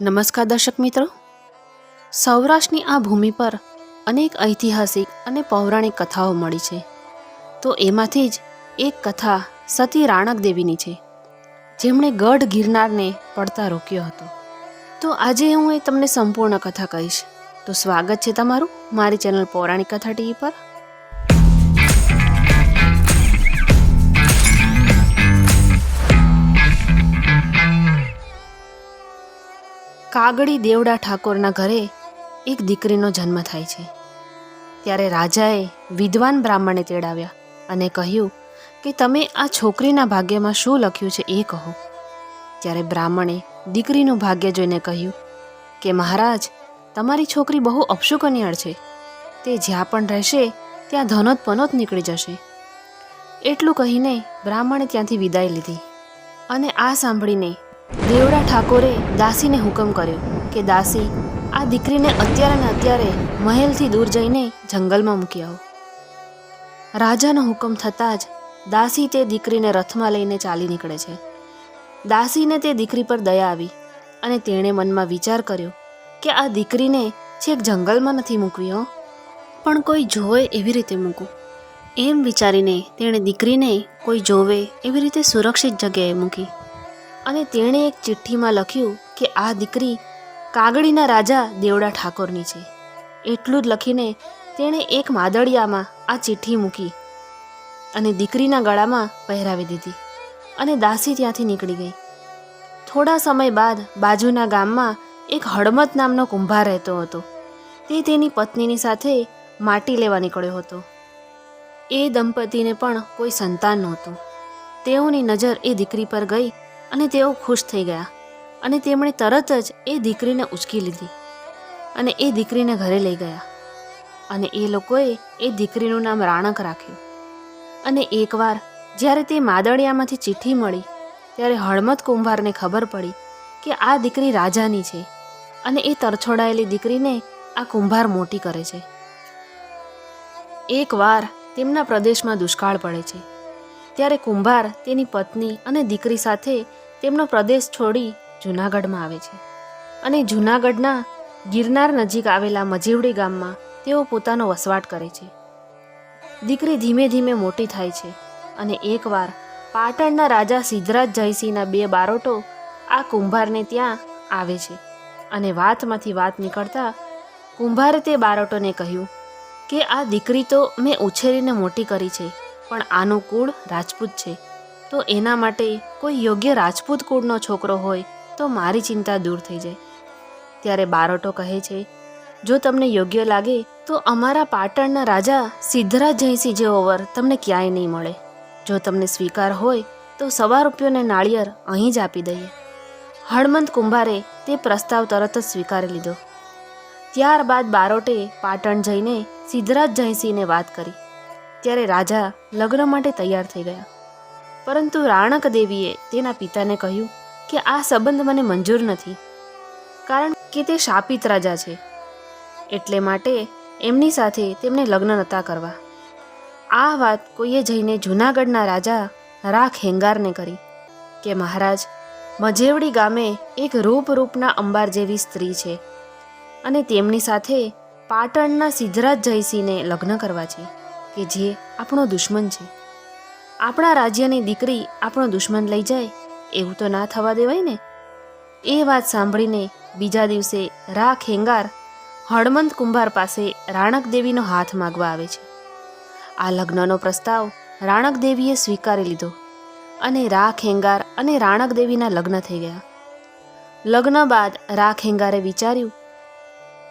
નમસ્કાર દર્શક મિત્રો. સૌરાષ્ટ્રની આ ભૂમિ પર અનેક ઐતિહાસિક અને પૌરાણિક કથાઓ મળી છે. તો એમાંથી જ એક કથા સતી રાણક દેવીની છે, જેમણે ગઢ ગિરનારને પડતા રોક્યો હતો. તો આજે હું એ તમને સંપૂર્ણ કથા કહીશ. તો સ્વાગત છે તમારું મારી ચેનલ પૌરાણિક કથા ટીવી પર. કાગડી દેવડા ઠાકોરના ઘરે એક દીકરીનો જન્મ થાય છે. ત્યારે રાજાએ વિદ્વાન બ્રાહ્મણે તેડાવ્યા અને કહ્યું કે તમે આ છોકરીના ભાગ્યમાં શું લખ્યું છે એ કહો. ત્યારે બ્રાહ્મણે દીકરીનું ભાગ્ય જોઈને કહ્યું કે મહારાજ, તમારી છોકરી બહુ અપશુકનિયળ છે. તે જ્યાં પણ રહેશે, ત્યાં ધનોત પનોત નીકળી જશે. એટલું કહીને બ્રાહ્મણે ત્યાંથી વિદાય લીધી અને આ સાંભળીને દેવડા ઠાકોરે દાસીને હુકમ કર્યો કે દાસી આ દીકરીને અત્યારે ને અત્યારે મહેલથી દૂર જઈને જંગલમાં મૂકી આવો. રાજાનો હુકમ થતાં જ દાસી તે દીકરીને રથમાં લઈને ચાલી નીકળે છે. દાસીને તે દીકરી પર દયા આવી અને તેણે મનમાં વિચાર કર્યો કે આ દીકરીને છેક જંગલમાં નથી મૂકવી, હો. પણ કોઈ જોવે એવી રીતે મૂકું. એમ વિચારીને તેણે દીકરીને કોઈ જોવે એવી રીતે સુરક્ષિત જગ્યાએ મૂકી. અને તેણે એક ચિઠ્ઠીમાં લખ્યું કે આ દીકરી કાગડીના રાજા દેવડા ઠાકોરની છે. એટલું જ લખીને તેણે એક માદળિયામાં આ ચિઠ્ઠી મૂકી અને દીકરીના ગળામાં પહેરાવી દીધી અને દાસી ત્યાંથી નીકળી ગઈ. થોડા સમય બાદ બાજુના ગામમાં એક હળમત નામનો કુંભાર રહેતો હતો. તે તેની પત્નીની સાથે માટી લેવા નીકળ્યો હતો. એ દંપતીને પણ કોઈ સંતાન નહોતું. તેઓની નજર એ દીકરી પર ગઈ અને તેઓ ખુશ થઈ ગયા. અને તેમણે તરત જ એ દીકરીને ઉચકી લીધી અને એ દીકરીને ઘરે લઈ ગયા. અને એ લોકોએ એ દીકરીનું નામ રાણક રાખ્યું. અને એકવાર જ્યારે તે માદળિયામાંથી ચિઠ્ઠી મળી, ત્યારે હળમત કુંભારને ખબર પડી કે આ દીકરી રાજાની છે અને એ તરછોડાયેલી દીકરીને આ કુંભાર મોટી કરે છે. એકવાર તેમના પ્રદેશમાં દુષ્કાળ પડે છે. ત્યારે કુંભાર તેની પત્ની અને દીકરી સાથે તેમનો પ્રદેશ છોડી જૂનાગઢમાં આવે છે. અને જૂનાગઢના ગિરનાર નજીક આવેલા મજીવડી ગામમાં તેઓ પોતાનો વસવાટ કરે છે. દીકરી ધીમે ધીમે મોટી થાય છે અને એકવાર પાટણના રાજા સિદ્ધરાજ જયસિંહના બે બારોટો આ કુંભારને ત્યાં આવે છે અને વાતમાંથી વાત નીકળતા કુંભારે તે બારોટોને કહ્યું કે આ દીકરી તો મેં ઉછેરીને મોટી કરી છે. પણ આનું કુળ રાજપૂત છે. તો એના માટે કોઈ યોગ્ય રાજપૂત કુળનો છોકરો હોય તો મારી ચિંતા દૂર થઈ જાય. ત્યારે બારોટો કહે છે, જો તમને યોગ્ય લાગે તો અમારા પાટણના રાજા સિદ્ધરાજ જયસિંહ જેવો વર તમને ક્યાંય નહીં મળે. જો તમને સ્વીકાર હોય તો સવા રૂપિયોને નાળિયેર અહીં જ આપી દઈએ. હળમંત કુંભારે તે પ્રસ્તાવ તરત જ સ્વીકારી લીધો. ત્યારબાદ બારોટે પાટણ જઈને સિદ્ધરાજ જયસિંહને વાત કરી. ત્યારે રાજા લગ્ન માટે તૈયાર થઈ ગયા. પરંતુ રાણક દેવીએ તેના પિતાને કહ્યું કે આ સંબંધ મને મંજૂર નથી, કારણ કે તે શાપિત રાજા છે. એટલે માટે એમની સાથે તેમને લગ્ન નહોતા કરવા. આ વાત કોઈએ જઈને જૂનાગઢના રાજા રાખ હેંગારને કરી કે, મહારાજ, મજેવડી ગામે એક રૂપ રૂપના અંબાર જેવી સ્ત્રી છે અને તેમની સાથે પાટણના સિદ્ધરાજ જયસિંહને લગ્ન કરવા છે. કે જે આપણો દુશ્મન છે. આપણા રાજ્યની દીકરી આપણો દુશ્મન લઈ જાય, એવું તો ના થવા દેવાય ને? એ વાત સાંભળીને બીજા દિવસે રા ખેંગાર હળમંત કુંભાર પાસે રાણક દેવીનો હાથ માગવા આવે છે. આ લગ્નનો પ્રસ્તાવ રાણક દેવીએ સ્વીકારી લીધો અને રા ખેંગાર અને રાણક દેવીના લગ્ન થઈ ગયા. લગ્ન બાદ રા ખેંગારે વિચાર્યું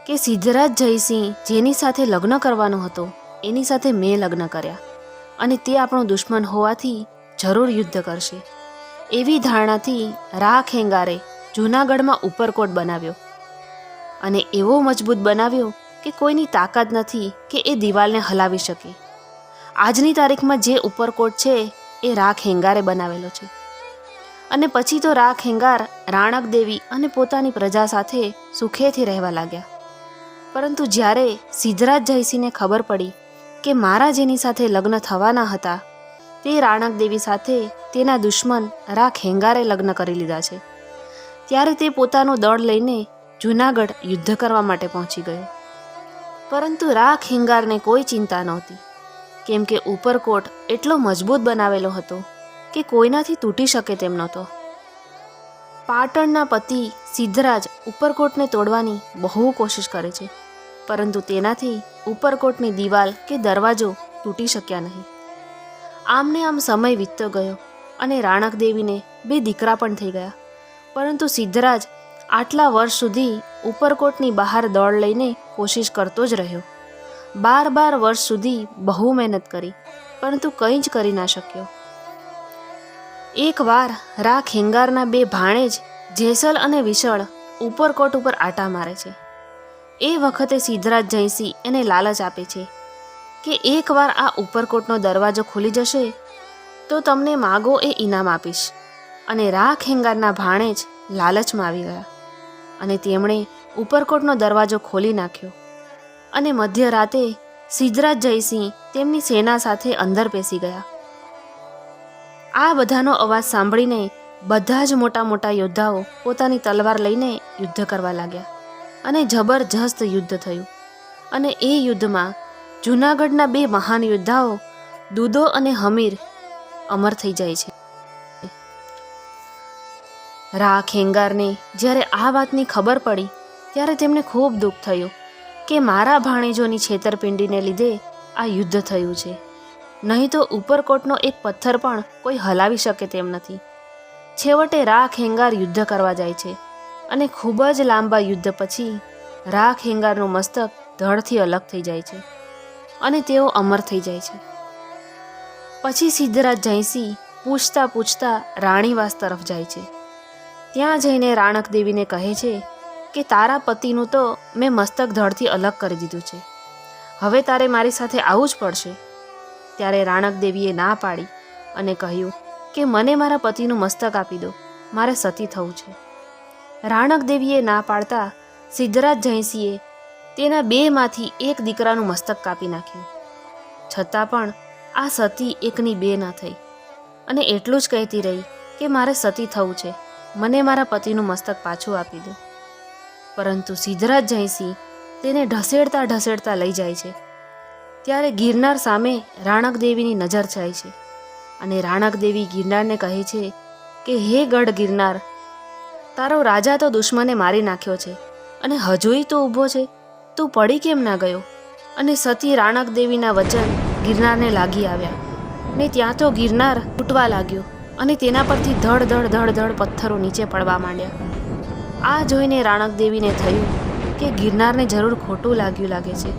કે સિદ્ધરાજ જયસિંહ જેની સાથે લગ્ન કરવાનો હતો એની સાથે મેં લગ્ન કર્યા અને તે આપણો દુશ્મન હોવાથી જરૂર યુદ્ધ કરશે. એવી ધારણાથી રા ખેંગારે જૂનાગઢમાં ઉપરકોટ બનાવ્યો અને એવો મજબૂત બનાવ્યો કે કોઈની તાકાત નથી કે એ દિવાલને હલાવી શકે. આજની તારીખમાં જે ઉપરકોટ છે એ રા ખેંગારે બનાવેલો છે. અને પછી તો રા ખેંગાર રાણક દેવી અને પોતાની પ્રજા સાથે સુખેથી રહેવા લાગ્યા. પરંતુ જ્યારે સિદ્ધરાજ જયસિંહને ખબર પડી કે મારા જેની સાથે લગ્ન થવાના હતા, તે રાણક દેવી સાથે તેના દુશ્મન રાખ હેંગારે લગ્ન કરી લીધા છે. ત્યારે તે પોતાનું દળ લઈને જૂનાગઢ યુદ્ધ કરવા માટે પહોંચી ગયો. પરંતુ રાખ હેંગારને કોઈ ચિંતા નહોતી. કેમ કે ઉપરકોટ એટલો મજબૂત બનાવેલો હતો કે કોઈનાથી તૂટી શકે તેમ નહોતો. પાટણના પતિ સિદ્ધરાજ ઉપરકોટને તોડવાની બહુ કોશિશ કરે છે, પરંતુ તેનાથી ઉપરકોટની દિવાલ કે દરવાજો તૂટી શક્યા નહીં. આમને આમ સમય વીતતો ગયો અને રાણક દેવીને બે દીકરા પણ થઈ ગયા. પરંતુ સિદ્ધરાજ આટલા વર્ષ સુધી ઉપરકોટની બહાર દોડ લઈને કોશિશ કરતો જ રહ્યો. બાર બાર વર્ષ સુધી બહુ મહેનત કરી, પરંતુ કંઈ જ કરી ના શક્યો. એકવાર રા ખેંગારના બે ભાણેજ જેસલ અને વિશળ ઉપરકોટ ઉપર આટા મારે છે. એ વખતે સિદ્ધરાજ જયસિંહ એને લાલચ આપે છે કે એકવાર આ ઉપરકોટનો દરવાજો ખુલી જશે તો તમને માગો એ ઇનામ આપીશ. અને રાખ હેંગારના ભાણે ભાણેજ લાલચમાં આવી ગયા. અને તેમણે ઉપરકોટનો દરવાજો ખોલી નાખ્યો. અને મધ્યરાતે સિદ્ધરાજ જયસિંહ તેમની સેના સાથે અંદર પેસી ગયા. આ બધાનો અવાજ સાંભળીને બધા જ મોટા મોટા યોદ્ધાઓ પોતાની તલવાર લઈને યુદ્ધ કરવા લાગ્યા. અને જબરજસ્ત યુદ્ધ થયું. અને એ યુદ્ધમાં જૂનાગઢના બે મહાન યોદ્ધાઓ દુદો અને હમીર, અમર થઈ જાય છે. રા ખેંગારને જ્યારે આ વાતની ખબર પડી, ત્યારે તેમને ખૂબ દુઃખ થયું કે મારા ભાણેજોની છેતરપિંડીને લીધે આ યુદ્ધ થયું છે. નહીં તો ઉપરકોટનો એક પથ્થર પણ કોઈ હલાવી શકે તેમ નથી. છેવટે રા ખેંગાર યુદ્ધ કરવા જાય છે. અને ખૂબ જ લાંબા યુદ્ધ પછી, રાખ હેંગારનું મસ્તક ધડથી અલગ થઈ જાય છે અને તેઓ અમર થઈ જાય છે. પછી સિદ્ધરાજ જયસિંહ પૂછતા પૂછતા રાણીવાસ તરફ જાય છે. ત્યાં જઈને રાણક દેવીને કહે છે કે, તારા પતિનું તો મેં મસ્તક ધડથી અલગ કરી દીધું છે. હવે તારે મારી સાથે આવવું જ પડશે. ત્યારે રાણક દેવીએ ના પાડી અને કહ્યું કે, મને મારા પતિનું મસ્તક આપી દો. મારે સતી થવું છે. રાણક દેવીએ ના પાડતા સિદ્ધરાજ જયસિંહે તેના બેમાંથી એક દીકરાનું મસ્તક કાપી નાખ્યું. છતાં પણ આ સતી એકની બે ન થઈ અને એટલું જ કહેતી રહી કે મારે સતી થવું છે. મને મારા પતિનું મસ્તક પાછું આપી દો. પરંતુ સિદ્ધરાજ જયસિંહ તેને ઢસેડતા ઢસેડતા લઈ જાય છે. ત્યારે ગિરનાર સામે રાણકદેવીની નજર જાય છે અને રાણકદેવી ગિરનારને કહે છે કે, હે ગઢ ગિરનાર તારો રાજા તો દુશ્મને મારી નાખ્યો છે અને હજુય તો ઊભો છે. તું પડી કેમ ના ગયો? અને સતી રાણક દેવીના વચન ગિરનારને લાગી આવ્યા. ને ત્યાં તો ગિરનાર તૂટવા લાગ્યો અને તેના પરથી ધડ ધડ ધડ ધડ પથ્થરો નીચે પડવા માંડ્યા. આ જોઈને રાણક દેવીને થયું કે ગિરનારને જરૂર ખોટું લાગ્યું લાગે છે.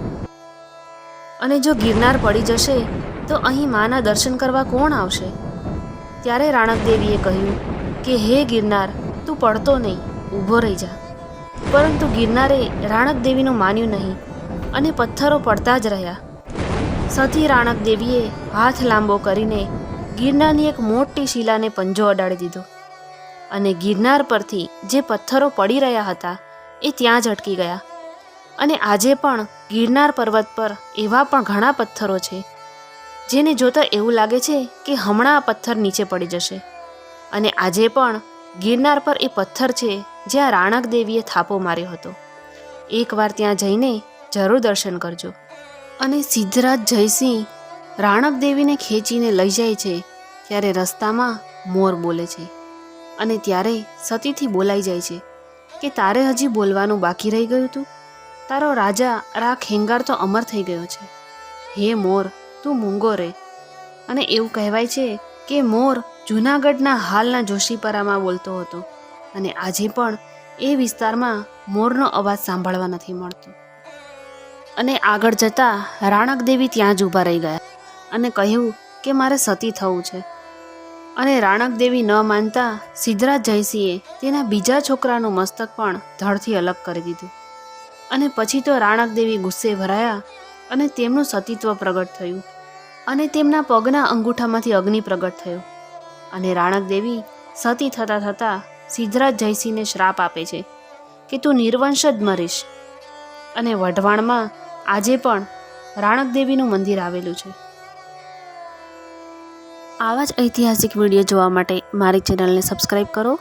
અને જો ગિરનાર પડી જશે, તો અહીં માના દર્શન કરવા કોણ આવશે? ત્યારે રાણક દેવીએ કહ્યું કે, હે ગિરનાર પડતો નહીં, ઊભો રહી જા. પરંતુ ગિરનારે રાણક દેવીનું માન્યું નહીં અને પથ્થરો પડતા જ રહ્યા. સથી રાણક દેવીએ હાથ લાંબો કરીને ગિરનારની એક મોટી શિલાને પંજો અડાડી દીધો અને ગિરનાર પરથી જે પથ્થરો પડી રહ્યા હતા એ ત્યાં જ અટકી ગયા. અને આજે પણ ગિરનાર પર્વત પર એવા પણ ઘણા પથ્થરો છે, જેને જોતા એવું લાગે છે કે હમણાં આ પથ્થર નીચે પડી જશે. અને આજે પણ ગિરનાર પર એ પથ્થર છે જ્યાં રાણક દેવીએ થાપો માર્યો હતો. એકવાર ત્યાં જઈને જરૂર દર્શન કરજો. અને સિદ્ધરાજ જયસિંહ રાણક દેવીને ખેંચીને લઈ જાય છે ત્યારે રસ્તામાં મોર બોલે છે. અને ત્યારે સતીથી બોલાઈ જાય છે કે, તારે હજી બોલવાનું બાકી રહી ગયું હતું તારો રાજા રા ખેંગાર તો અમર થઈ ગયો છે. હે મોર, તું મૂંગો રે. અને એવું કહેવાય છે કે, મોર જૂનાગઢના હાલના જોશીપરામાં બોલતો હતો અને આજે પણ એ વિસ્તારમાં મોરનો અવાજ સાંભળવા નથી મળતો. અને આગળ જતાં રાણક દેવી ત્યાં જ ઊભા રહી ગયા અને કહ્યું કે મારે સતી થવું છે. અને રાણક દેવી ન માનતા સિદ્ધરાજ જયસિંહે તેના બીજા છોકરાનું મસ્તક પણ ધડથી અલગ કરી દીધું. અને પછી તો રાણક દેવી ગુસ્સે ભરાયા અને તેમનું સતીત્વ પ્રગટ થયું અને તેમના પગના અંગૂઠામાંથી અગ્નિ પ્રગટ થયો. અને રાણક દેવી સતી થતાં થતાં સિદ્ધરાજ જયસિંહને શ્રાપ આપે છે કે તું નિર્વંશ જ મરીશ. અને વઢવાણમાં આજે પણ રાણક દેવીનું મંદિર આવેલું છે. આવા જ ઐતિહાસિક વીડિયો જોવા માટે મારી ચેનલને સબસ્ક્રાઈબ કરો.